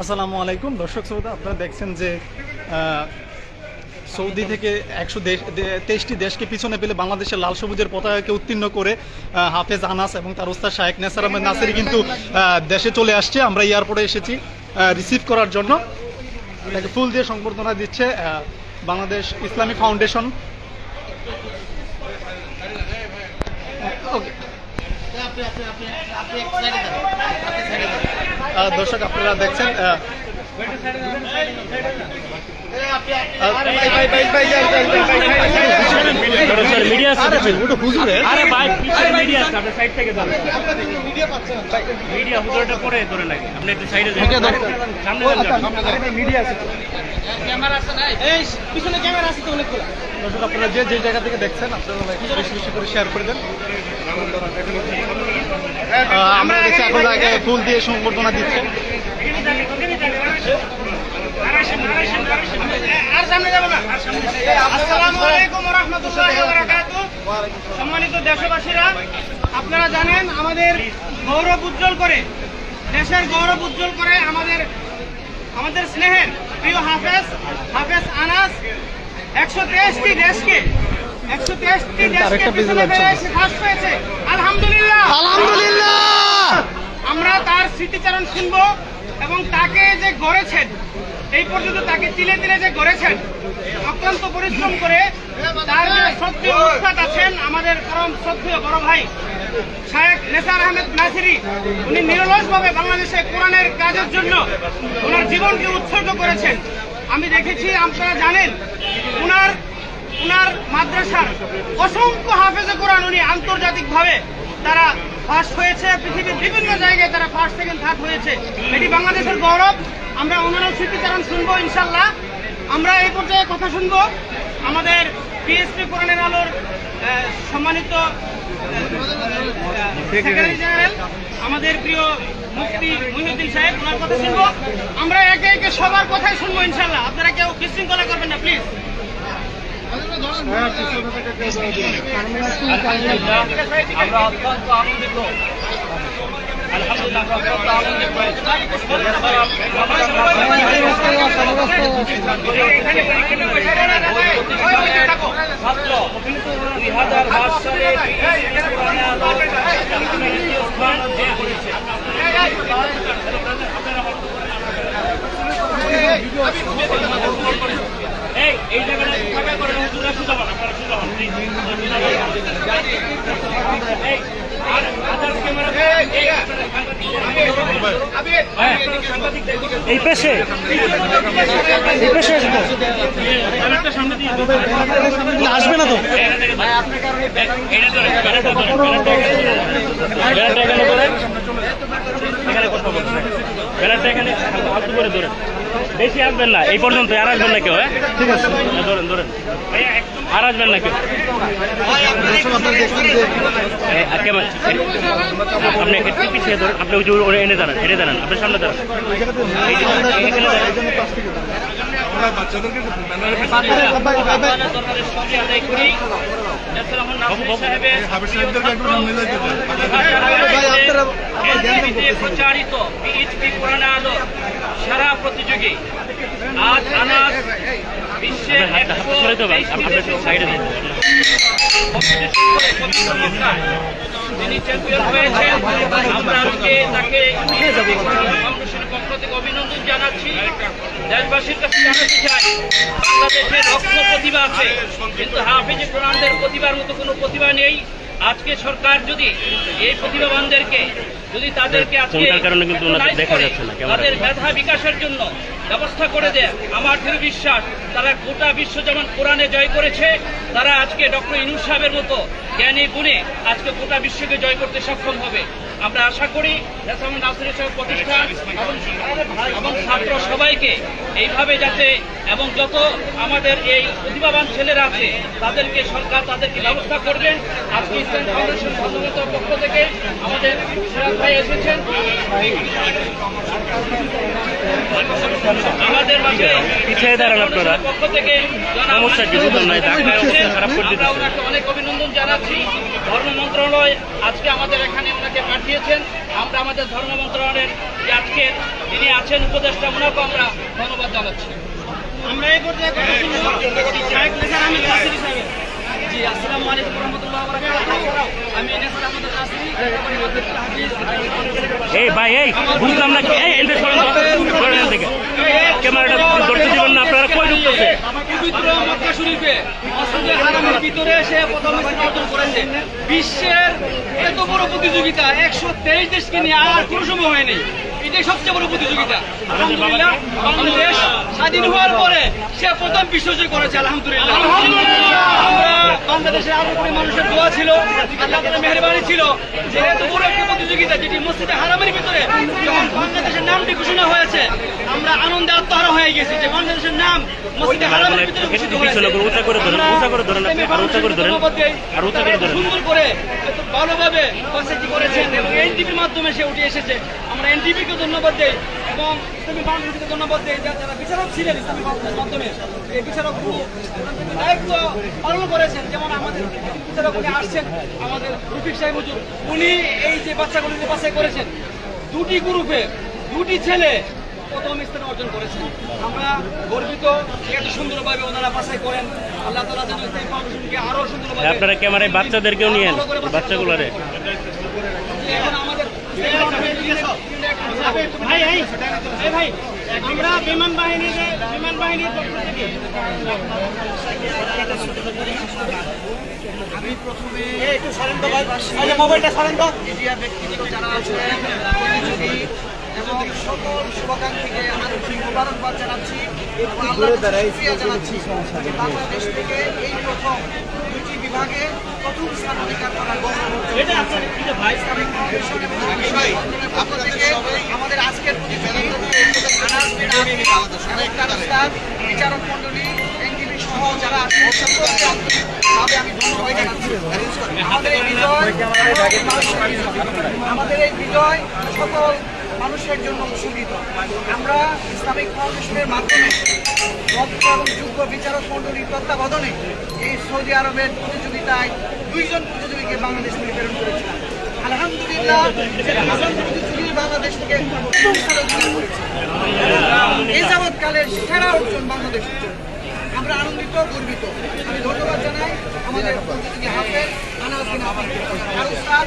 আসসালামু আলাইকুম। দর্শক শ্রোতা, আপনারা দেখছেন যে সৌদি থেকে একশো দেশ তেইশটি দেশকে পিছনে পেলে বাংলাদেশের লাল সবুজের পতাকাকে উত্তীর্ণ করে হাফেজ আনাস এবং তার উস্তাদ শাহেক নেসার আহমেদ নাসিরি কিন্তু দেশে চলে আসছে। আমরা এয়ারপোর্টে এসেছি রিসিভ করার জন্য। তাকে ফুল দিয়ে সংবর্ধনা দিচ্ছে বাংলাদেশ ইসলামী ফাউন্ডেশন। ওকে দর্শক আপনারা দেখছেন আচ্ছা, আপনারা যে যে জায়গা থেকে দেখছেন আপনারা বেশি বেশি করে শেয়ার করে দেন আমরা দেখছি এখন আগে ফুল দিয়ে সংবর্ধনা দিচ্ছে আসসালামু আলাইকুম ওয়া ওয়া বারাকাতুহু। সম্মানিত দেশবাসীরা আপনারা জানেন আমাদের গৌরব উজ্জ্বল করে দেশের গৌরব উজ্জ্বল করে আমাদের আমাদের স্নেহের প্রিয় হাফেজ হাফেজ আনাস একশো তেইশটি দেশকে আরেকটা পেজে লাগছে। আলহামদুলিল্লাহ। আলহামদুলিল্লাহ! আমরা তার স্মৃতিচারণ শুনব এবং তাকে যে গড়েছেন এই পর্যন্ত তাকে তিলে তিলে যে গড়েছেন অক্লান্ত পরিশ্রম করে তার যে শ্রদ্ধেয় উস্তাদ আছেন আমাদের পরম শ্রদ্ধেয় বড় ভাই শায়েখ নেসার আহমেদ নাসিরি উনি নিরলসভাবে বাংলাদেশে কোরআনের কাজের জন্য ওনার জীবনকে উৎসর্গ করেছেন। আমি দেখেছি আপনারা জানেন ওনার উনার মাদ্রাসার অসংখ্য হাফেজে কোরআন উনি আন্তর্জাতিকভাবে তারা ফার্স্ট হয়েছে পৃথিবীর বিভিন্ন জায়গায় তারা ফার্স্ট সেকেন্ড থার্ড হয়েছে। এটি বাংলাদেশের গৌরব। আমরা ওনারও স্মৃতিচারণ শুনব ইনশাল্লাহ আমরা এই পর্যায়ে কথা শুনব। আমাদের পিএসপি কোরআনের আলোর সম্মানিত সেক্রেটারি জেনারেল আমাদের প্রিয় মুফতি মহিউদ্দিন সাহেব ওনার কথা শুনব। আমরা একে একে সবার কথাই শুনব ইনশাল্লাহ আপনারা কেউ বিশৃঙ্খলা করবেন না প্লিজ আমরা অত্যন্ত আনন্দিত আলহামদুলিল্লাহ আমরা অত্যন্ত আনন্দিত ছাত্র দুই হাজার পাঁচ সালে কোরআনে আলো দ্বিতীয় স্থান অর্জন করেছে এই এই জায়গাটা ফাঁকা করে হুজুরা সুজা হন আপনারা সুজা হন প্লিজ এই আর আদার্স ক্যামেরা এই আপনারা সাংবাদিক হ্যাঁ এই পেশে? এই পেশে আসব? না তো। বেশি আসবেন না এই পর্যন্ত আর আসবেন না কেউ হ্যাঁ? ঠিক আছে। ধরেন ধরেন। আর আসবেন না কেউ দর্শক আপনারা দেখছেন যে এই, আর কেমন আপনি একটু পিছিয়ে ধরেন আপনি ওই ওরে এনে দাঁড়ান এনে দাঁড়ান আপনার সামনে দাঁড়ান। প্রচারিত সারা প্রতিযোগী আজ আনাস বিশ্বের একশো সাইডে তিনি চ্যাম্পিয়ন হয়েছেন আমরা আজকে তাকে ফাউন্ডেশনের পক্ষ থেকে অভিনন্দন জানাচ্ছি দেশবাসীর কাছে জানাতে চাই বাংলাদেশের লক্ষ প্রতিভা আছে কিন্তু হাফিজে কোরআনদের প্রতিভার মতো কোনো প্রতিভা নেই আজকে সরকার যদি এই প্রতিভাবানদেরকে যদি তাদেরকে আজকে কারণে কিন্তু দেখা যাচ্ছে না, তাদের মেধা বিকাশের জন্য ব্যবস্থা করে দেয় আমার দৃঢ় বিশ্বাস, তারা গোটা বিশ্ব যেমন কোরআনে জয় করেছে, তারা আজকে ডক্টর ইনুস সাহেবের মতো জ্ঞানী গুণে আজকে গোটা বিশ্বকে জয় করতে সক্ষম হবে। আমরা আশা করি নাসির সাহেব প্রতিষ্ঠান এবং ছাত্র সবাইকে এইভাবে যাতে এবং যত আমাদের এই প্রতিভাবান ছেলেরা আছে, তাদেরকে সরকার তাদেরকে ব্যবস্থা করবেন। আজকে ইসলাম ফাউন্ডেশন পক্ষ থেকে আমাদের ভাই এসেছেন। পিছিয়ে দাঁড়ান আপনারা। সমস্যা কি? বুঝলাম না, এই ধাক্কায় অবস্থা খারাপ করে আমরা ওনাকে অনেক অভিনন্দন জানাচ্ছি। ধর্ম মন্ত্রণালয় আজকে আমাদের এখানে ওনাকে পাঠিয়েছেন। আমরা আমাদের ধর্ম মন্ত্রণালয়ের যে আজকে যিনি আছেন উপদেষ্টা ওনাকেও আমরা ধন্যবাদ জানাচ্ছি। আমরা এই পর্যায়ে জি আসসালামু আলাইকুম রহমতুল্লাহ আমি নেসার আহমদ নাসরি এই ভাই এই বুঝলাম না এই এন্ট্রেস করেন তো ক্যামেরাটা ধরতে দিবেন না আপনারা কই ঢুকতেছে পবিত্র মক্কা শরীফে মসজিদে হারামের ভিতরে এসে প্রথম অর্জন করেছে। বিশ্বের এত বড় প্রতিযোগিতা, একশো তেইশ দেশকে নিয়ে আর কোনো সময় হয়নি। এটাই সবচেয়ে বড় প্রতিযোগিতা। আলহামদুলিল্লাহ, বাংলাদেশ স্বাধীন হওয়ার পরে সে প্রথম বিশ্বজয় করেছে, আলহামদুলিল্লাহ। বাংলাদেশের আরও করে মানুষের দোয়া ছিল, আল্লাহ মেহরবানি ছিল যে এত বড় একটা প্রতিযোগিতা যেটি মসজিদে হারামের ভিতরে যখন বাংলাদেশের নামটি ঘোষণা হয়েছে, আমরা আনন্দে আত্মহারা হয়ে গেছি যে বাংলাদেশের নাম মসজিদে হারামের ঘোষিত হয়েছে করে উঁচা করে ধরেন, উঁচা করে ধরেন আর উঁচা করে ধরেন, আর উঁচা করে ধরেন। সুন্দর করে ভালোভাবে করেছেন এবং এনটিভির মাধ্যমে সে উঠে এসেছে। আমরা এনটিভিকে ধন্যবাদ দেই এবং ইসলামী বাংলাদেশকে ধন্যবাদ দেই যারা বিচারক ছিলেন ইসলামী মাধ্যমে। এই ওখান দায়িত্ব পালন করেছেন। যেমন আমাদের বিচারক উনি আসছেন আমাদের রফিক সাহেব উনি এই যে বাচ্চাগুলো যে করেছেন। দুটি গ্রুপে দুটি ছেলে প্রথম স্থান অর্জন করেছেন। আমরা গর্বিত এত সুন্দরভাবে ওনারা বাছাই করেন। আল্লাহ তালা যেন ইসলামী ফাউন্ডেশনকে আরও সুন্দরভাবে আপনারা ক্যামেরায় বাচ্চাদেরকেও নিয়েন বাচ্চাগুলোরে এখন আমাদের ভাই এই এই ভাই আমরা বিমান বাহিনী যে বিমান বাহিনীর পক্ষ থেকে। মিডিয়া ব্যক্তিত্ব যারা আছেন প্রতিযোগী এবং সকল শুভাকাঙ্ক্ষীকে আন্তরিক মোবারকবাদ জানাচ্ছি এবং আল্লাহর কাছে জানাচ্ছি বাংলাদেশ থেকে এই প্রথম দুটি বিভাগে প্রথম স্থান অধিকার করার আমাদের আজকের প্রতিযোগী বিচারক মণ্ডলী এনটিভি সহ যারা সকলকে আন্তরিকভাবে আমি ধন্যবাদ জানাচ্ছি আমাদের এই বিজয়। আমাদের এই বিজয় সকল মানুষের জন্য উৎসর্গিত আমরা ইসলামিক ফাউন্ডেশনের মাধ্যমে দক্ষ এবং যোগ্য বিচারক মণ্ডলীর তত্ত্বাবধানে এই সৌদি আরবের প্রতিযোগিতায় দুইজন প্রতিযোগীকে বাংলাদেশ থেকে প্রেরণ করেছিলাম। আলহামদুলিল্লাহ বাংলাদেশ থেকে এই যাবৎকালের সেরা অর্জন বাংলাদেশ আমরা আনন্দিত, গর্বিত। আমি ধন্যবাদ জানাই আমাদের প্রতিযোগী হাফেজ আনাস বিন হাফিজ আর উস্তাদ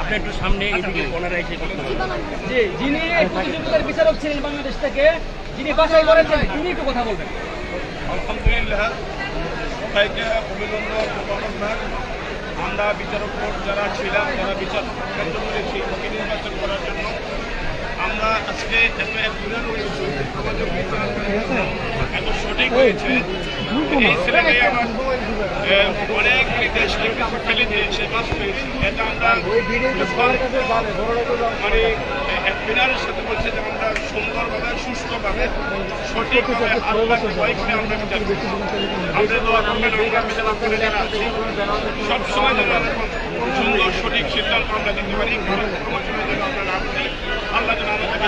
আপনি একটু সামনে এদিকে কোনারে এসে জি যিনি এই প্রতিযোগিতার বিচারক ছিলেন বাংলাদেশ থেকে যিনি বাছাই করেছেন তিনি একটু কথা বলবেন। আলহামদুলিল্লাহ। সবাইকে অভিনন্দন মোবারকবাদ আমরা বিচারক যারা ছিলাম যারা বিচার করেছি ওকে নির্বাচন করার জন্য আমরা আজকে এত আমাদের এত সঠিক হয়েছে। এই ছেলেকে আমার অনেক দেশকে ফেলে দিয়েছে এটা আমরা মানে সাথে বলছে যে আমরা সুন্দরভাবে সুস্থভাবে সঠিকভাবে আল্লাহকে ভয় করে আমরা বিচার করে যেন সুন্দর, সঠিক সিদ্ধান্ত আমরা দিতে পারি। আমার জন্য যেন আমরা লাভ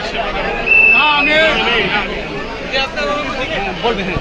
দিই